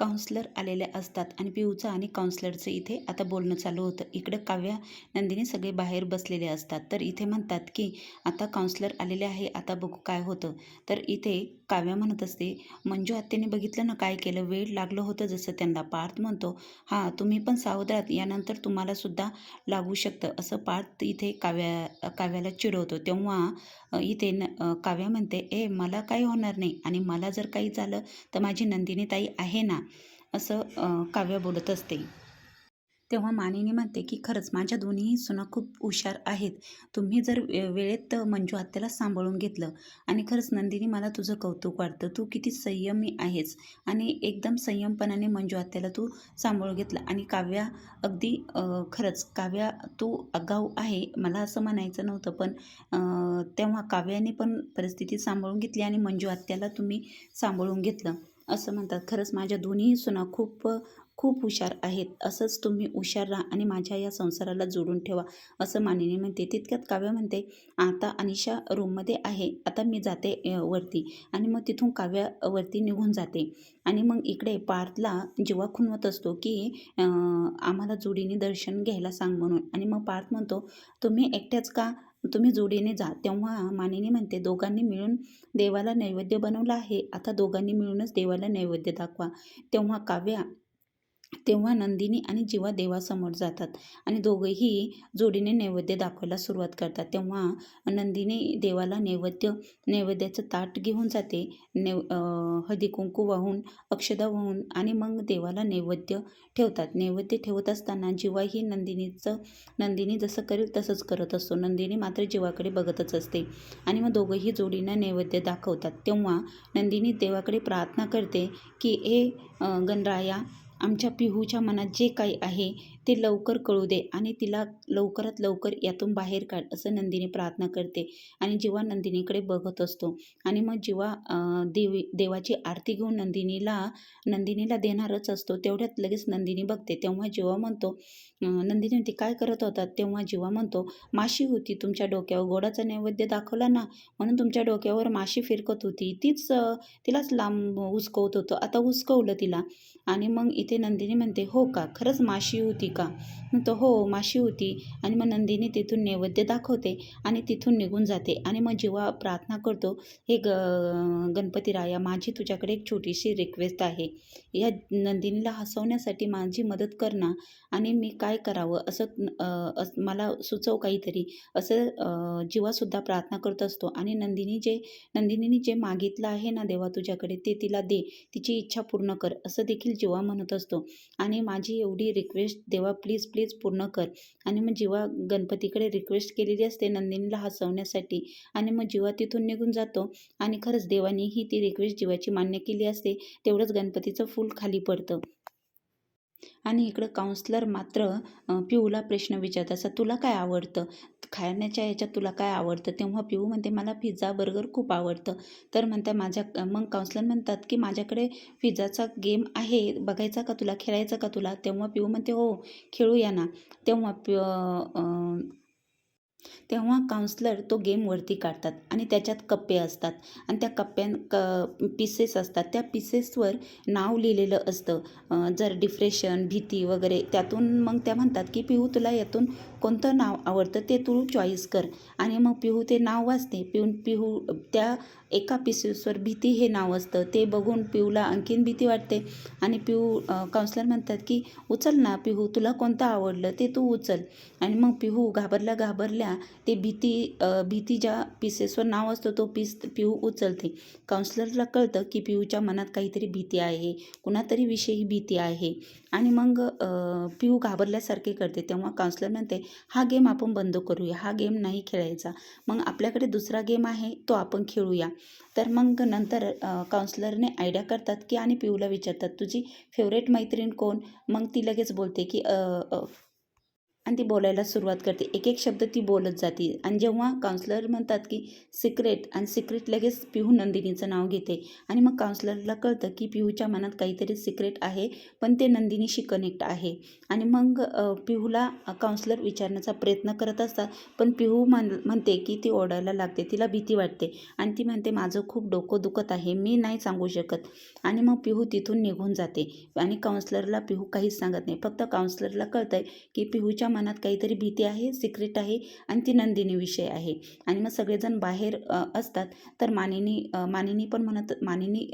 Counsellor आलेले असतात आणि पिऊचं आणि काउन्सलरचं इथे आता बोलणं चालू होतं. इकडं काव्या नंदिनी सगळे बाहेर बसलेले असतात. तर इथे म्हणतात की आता काउन्सलर आलेले आहे आता बघू काय होतं. तर इथे काव्या म्हणत असते मंजू आत्याने बघितलं ना काय केलं? वेळ लागलं होतं जसं त्यांना पार्थ म्हणतो. हां तुम्ही पण सावध राहत यानंतर तुम्हालासुद्धा लागू शकतं असं पार्थ इथे काव्या काव्याला चिडवतो. तेव्हा इथे न काव्या म्हणते ए मला काही होणार नाही आणि मला जर काही झालं तर माझी नंदिनी ताई आहे ना असं काव्य बोलत असते. तेव्हा मानिनी म्हणते की खरंच माझ्या दोन्ही सुना खूप हुशार आहेत. तुम्ही जर वेळेत मंजू आत्याला सांभाळून घेतलं आणि खरंच नंदिनी मला तुझं कौतुक वाटतं. तू किती संयमी आहेस आणि एकदम संयमपणाने मंजू आत्याला तू सांभाळून घेतलं आणि काव्या अगदी खरंच काव्या तू आगाऊ आहे मला असं म्हणायचं नव्हतं पण तेव्हा काव्याने पण परिस्थिती सांभाळून घेतली आणि मंजू आत्याला तुम्ही सांभाळून घेतलं. असं म्हणतात. खरंच माझ्या दोन्ही सुना खूप खूप हुशार आहेत. असंच तुम्ही हुशार राहा आणि माझ्या या संसाराला जोडून ठेवा असं मानिनी म्हणते. तितक्यात काव्य म्हणते आता अनिशा रूममध्ये आहे. आता मी जाते वरती आणि मग तिथून काव्यावरती निघून जाते. आणि मग इकडे पार्थला जेव्हा खुणवत असतो की आम्हाला जोडीने दर्शन घ्यायला सांग म्हणून. आणि मग पार्थ म्हणतो तुम्ही एकट्याच का तुम्ही जोडीने जा. तेव्हा मानिनी म्हणते दोघांनी मिळून देवाला नैवेद्य बनवला आहे. आता दोघांनी मिळूनच देवाला नैवेद्य दाखवा. तेव्हा काव्या तेव्हा नंदिनी आणि जीवा देवासमोर जातात आणि दोघंही जोडीने नैवेद्य दाखवायला सुरुवात करतात. तेव्हा नंदिनी देवाला नैवेद्य नैवेद्याचं ताट घेऊन जाते. नेव हळदी कुंकू वाहून अक्षदा वाहून आणि मग देवाला नैवेद्य ठेवतात. नैवेद्य ठेवत असताना जीवा ही नंदिनीचं नंदिनी जसं करेल तसंच करत असतो. नंदिनी मात्र जीवाकडे बघतच असते आणि मग दोघंही जोडीनं नैवेद्य दाखवतात. तेव्हा नंदिनी देवाकडे प्रार्थना करते की ए गणराया आमच्या पिहूच्या मनात जे काही आहे ते लवकर कळू दे आणि तिला लवकरात लवकर यातून बाहेर काढ असं नंदिनी प्रार्थना करते. आणि जेव्हा नंदिनीकडे बघत असतो आणि मग जेव्हा देवी देवाची आरती घेऊन नंदिनीला नंदिनीला देणारच असतो तेवढ्यात लगेच नंदिनी बघते. तेव्हा जेव्हा म्हणतो नंदिनी ते काय करत होतात तेव्हा जेव्हा म्हणतो माशी होती तुमच्या डोक्यावर गोडाचा नैवेद्य दाखवला ना? म्हणून तुमच्या डोक्यावर माशी फिरकत होती. तीच तिलाच लांब हुसकवत होतं. आता हुसकवलं तिला. आणि मग इथे नंदिनी म्हणते हो का? खरंच माशी होती का? म्हणतो हो माशी होती. आणि मग नंदिनी तिथून नैवेद्य दाखवते आणि तिथून निघून जाते. आणि मग जेव्हा प्रार्थना करतो हे ग गणपती राया माझी तुझ्याकडे एक छोटीशी रिक्वेस्ट आहे. या नंदिनीला हसवण्यासाठी माझी मदत कर ना आणि मी काय करावं? असं मला सुचव काहीतरी. असं जीवासुद्धा प्रार्थना करत असतो. आणि नंदिनी जे नंदिनीने जे मागितलं आहे ना देवा तुझ्याकडे ते तिला दे. तिची इच्छा पूर्ण कर. असं देखील जीवा म्हणत असतो आणि माझी एवढी रिक्वेस्ट देवा प्लीज प्लीज पूर्ण कर. आणि मग जेव्हा गणपतीकडे रिक्वेस्ट केलेली असते नंदिनीला हसवण्यासाठी आणि मग जेव्हा तिथून निघून जातो आणि खरंच देवानीही ती रिक्वेस्ट जीवाची मान्य केली असते तेवढंच गणपतीचं फूल खाली पडतं. आणि इकडं काउन्सलर मात्र पिऊला प्रश्न विचारत असतात तुला काय आवडतं? खाण्याच्या याच्यात तुला काय आवडतं? तेव्हा पिऊ म्हणते मला पिझ्झा बर्गर खूप आवडतं. तर म्हणतात माझ्या मग काउन्सलर म्हणतात की माझ्याकडे पिझ्झाचा गेम आहे बघायचा का तुला खेळायचा का तुला? तेव्हा पिऊ म्हणते हो खेळूया ना. तेव्हा पि तेव्हा काउन्सलर तो गेम वरती काढतात आणि त्याच्यात कप्पे असतात. आणि त्या कप्प्यां क पीसेस असतात. त्या पीसेसवर नाव लिहिलेलं असतं. जर डिप्रेशन भीती वगैरे त्यातून मग त्या म्हणतात की पिहू तुला यातून कोणतं नाव आवडतं ते तू चॉईस कर. आणि मग पिहू ते नाव वाचते. पिऊन पिहू त्या एका पिसेसवर भीती हे नाव असतं. ते बघून पिऊला आणखीन भीती वाटते. आणि पिऊ काउन्सलर म्हणतात की उचल ना पिहू तुला कोणतं आवडलं ते तू उचल. आणि मग पिहू घाबरल्या घाबरल्या ते भीती भीती ज्या पिसेसवर नाव असतं तो पीस पिहू उचलते. काउन्सलरला कळतं की पिहूच्या मनात काहीतरी भीती आहे. कुणातरी विषयी भीती आहे. आणि मग पिहू घाबरल्यासारखे करते. तेव्हा काउन्सलर म्हणते हा गेम आपण बंद करूया. हा गेम नाही खेळायचा. मग आपल्याकडे दुसरा गेम आहे तो आपण खेळूया. तर मग नंतर काउन्सलरने आयडिया करतात की आणि पिऊला विचारतात तुझी फेवरेट मैत्रीण कोण? मग ती लगेच बोलते की आणि ती बोलायला सुरुवात करते. एक एक शब्द ती बोलत जाते. आणि जेव्हा काउन्सलर म्हणतात की सिक्रेट आणि सिक्रेट लगेच पिहू नंदिनीचं नाव घेते. आणि मग काउन्सलरला कळतं की पिहूच्या मनात काहीतरी सिक्रेट आहे पण ते नंदिनीशी कनेक्ट आहे. आणि मग पिहूला काउन्सलर विचारण्याचा प्रयत्न करत असतात पण पिहू म्हण म्हणते की ती ओढायला लागते. तिला भीती वाटते. आणि ती म्हणते माझं खूप डोकं दुखत आहे. मी नाही सांगू शकत. आणि मग पिहू तिथून निघून जाते. आणि काउन्सलरला पिहू काहीच सांगत नाही. फक्त काउन्सलरला कळतं आहे की पिहूच्या मनात काहीतरी भीती आहे सिक्रेट आहे आणि ती नंदिनी विषय आहे. आणि मग सगळेजण बाहेर असतात. तर मानिनी मानिनी पण म्हणत मानिनी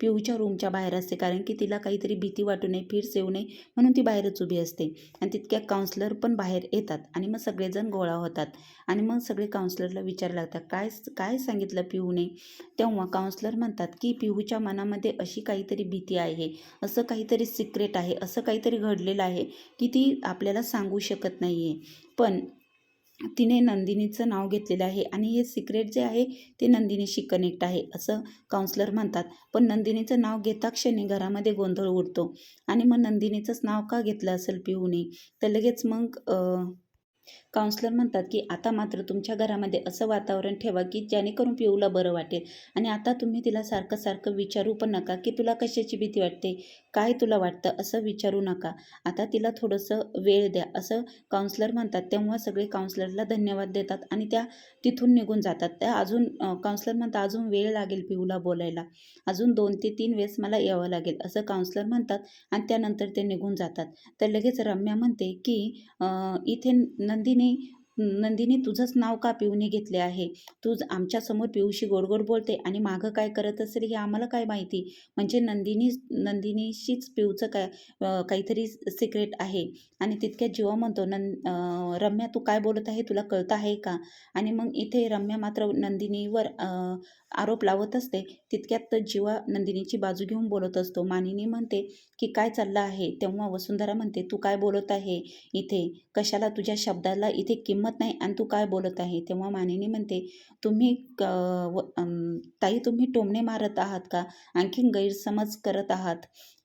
पिऊच्या पिहूच्या रूमच्या बाहेर असते कारण की तिला काहीतरी भीती वाटू नये फिट्स येऊ नये म्हणून ती बाहेरच उभी असते. आणि तितक्या काउन्सलर पण बाहेर येतात. आणि मग सगळेजण गोळा होतात. आणि मग सगळे काउन्सलरला विचारायला लागतात. काय काय सांगितलं पिऊने? तेव्हा काउन्सलर म्हणतात की पिहूच्या मनामध्ये अशी काहीतरी भीती आहे. असं काहीतरी सिक्रेट आहे. असं काहीतरी घडलेलं आहे की ती आपल्याला सांगू शकत नाही आहे पण तिने नंदिनीचं नाव घेतलेलं आहे आणि हे सिक्रेट जे आहे ते नंदिनीशी कनेक्ट आहे असं काउन्सलर म्हणतात. पण नंदिनीचं नाव घेता क्षणी घरामध्ये गोंधळ उडतो आणि मग नंदिनीचंच नाव का घेतलं असेल पिऊने? तर लगेच मग काउन्सलर म्हणतात की आता मात्र तुमच्या घरामध्ये असं वातावरण ठेवा की जेणेकरून पिऊला बरं वाटेल. आणि आता तुम्ही तिला सारखं सारखं विचारू पण नका की तुला कशाची भीती वाटते? काय तुला वाटतं? असं विचारू नका. आता तिला थोडंसं वेळ द्या. असं काउन्सलर म्हणतात. तेव्हा सगळे काउन्सलरला धन्यवाद देतात आणि त्या तिथून निघून जातात. त्या अजून काउन्सलर म्हणतात अजून वेळ लागेल पिऊला बोलायला. अजून दोन ते तीन वेळेस मला यावं लागेल. असं काउन्सलर म्हणतात आणि त्यानंतर ते निघून जातात. तर लगेच रम्या म्हणते की इथे न इथे नंदिनी नंदिनी तुझंच नाव का पिऊने घेतले आहे? तू आमच्यासमोर पिऊशी गोड गोड बोलते आणि मागं काय करत असेल हे आम्हाला काय माहिती? म्हणजे नंदिनी नंदिनीशीच पिऊचं काय काहीतरी सिक्रेट आहे. आणि तितक्यात जीवा म्हणतो नं रम्या तू काय बोलत आहे? तुला कळतं आहे का? आणि मग इथे रम्या मात्र नंदिनीवर आरोप लावत असते. तितक्यात जीवा नंदिनीची बाजू घेऊन बोलत असतो मानिनी म्हणते की काय चाललं आहे? तेव्हा वसुंधरा म्हणते तू काय बोलत आहे इथे? कशाला तुझ्या शब्दाला इथे किंमत नाही आणि तू काय बोलत आहे? तेव्हा मानिनी म्हणते तुम्ही क व- ताई तुम्ही टोमणे मारत आहात का? आणखीन गैरसमज करत आहात.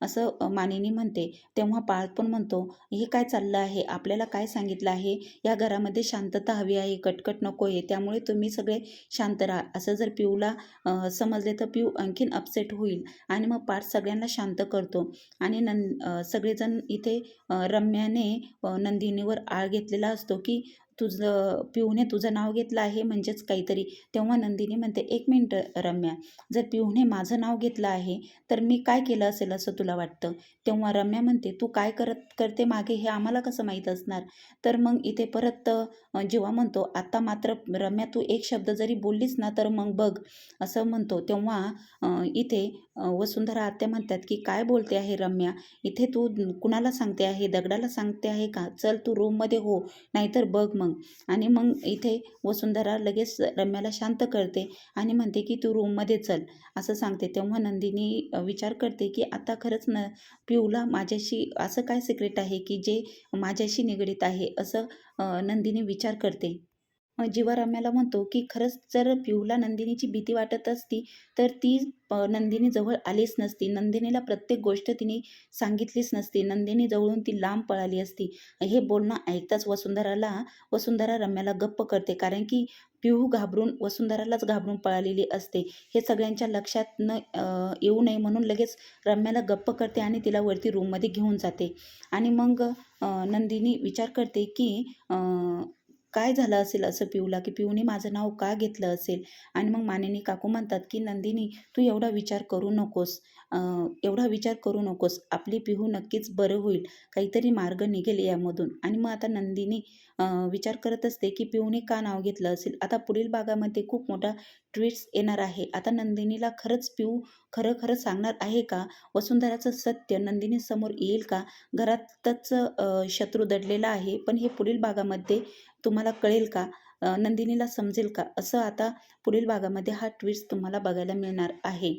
असं मानेनी मानिनी म्हणते. तेव्हा पाळ पण म्हणतो हे काय चाललं आहे? आपल्याला काय सांगितलं आहे? या घरामध्ये शांतता हवी आहे. कटकट नको आहे त्यामुळे तुम्ही सगळे शांत राहा. असं जर पिऊला समजले तर पिऊ आणखीन अपसेट होईल आणि मग पाठ सगळ्यांना शांत करतो. आणि नं सगळेजण इथे रम्याने नंदिनीवर आळ घेतलेला असतो की तुझं पिवणे तुझं नाव घेतलं आहे म्हणजेच काहीतरी. तेव्हा नंदिनी म्हणते एक मिनटं रम्या जर पिऊने माझं नाव घेतलं आहे तर मी काय केलं असेल असं तुला वाटतं? तेव्हा रम्या म्हणते तू काय करत करते मागे हे आम्हाला कसं माहीत असणार? तर मग इथे परत जेव्हा म्हणतो आता मात्र रम्या तू एक शब्द जरी बोललीस ना तर मग बघ असं म्हणतो. तेव्हा इथे वसुंधरा आत्या म्हणतात की काय बोलते आहे रम्या? इथे तू कुणाला सांगते आहे? दगडाला सांगते आहे का? चल तू रूममध्ये हो नाहीतर बघ मग. आणि मग इथे वसुंधरा लगेच रम्याला शांत करते आणि म्हणते की तू रूममध्ये चल. असं सांगते. तेव्हा नंदिनी विचार करते की आता खरंच न पिऊला माझ्याशी असं काय सिक्रेट आहे की जे माझ्याशी निगडीत आहे? असं नंदिनी विचार करते. अ, रम्याला म्हणतो की खरंच जर पिहूला नंदिनीची भीती वाटत असती तर ती अ, नंदिनी जवळ आलीच नसती. नंदिनीला प्रत्येक गोष्ट तिने सांगितलीच नसती. नंदिनी जवळून ती लांब पळाली असती. हे बोलणं ऐकताच वसुंधराला वसुंधरा रम्याला गप्प करते. कारण की पिहू घाबरून वसुंधरालाच घाबरून पळालेली असते. हे सगळ्यांच्या लक्षात न येऊ नये म्हणून लगेच रम्याला गप्प करते आणि तिला वरती रूममध्ये घेऊन जाते. आणि मग नंदिनी विचार करते की काय झालं असेल असं पिऊला की पिऊने माझं नाव का घेतलं असेल? आणि मग मानिनी काकू म्हणतात की नंदिनी तू एवढा विचार करू नकोस. एवढा विचार करू नकोस. आपली पिहू नक्कीच बरं होईल. काहीतरी मार्ग निघेल यामधून. आणि मग आता नंदिनी विचार करत असते की पिऊने का नाव घेतलं असेल? आता पुढील भागामध्ये खूप मोठा ट्विट्स येणार आहे. आता नंदिनीला खरंच पिऊ खरं खरं सांगणार आहे का? वसुंधराचं सत्य नंदिनी समोर येईल का? घरातच शत्रू दडलेला आहे. पण हे पुढील भागामध्ये तुम्हाला कळेल का? नंदिनीला समजेल का? असं आता पुढील भागामध्ये हा ट्विस्ट तुम्हाला बघायला मिळणार आहे.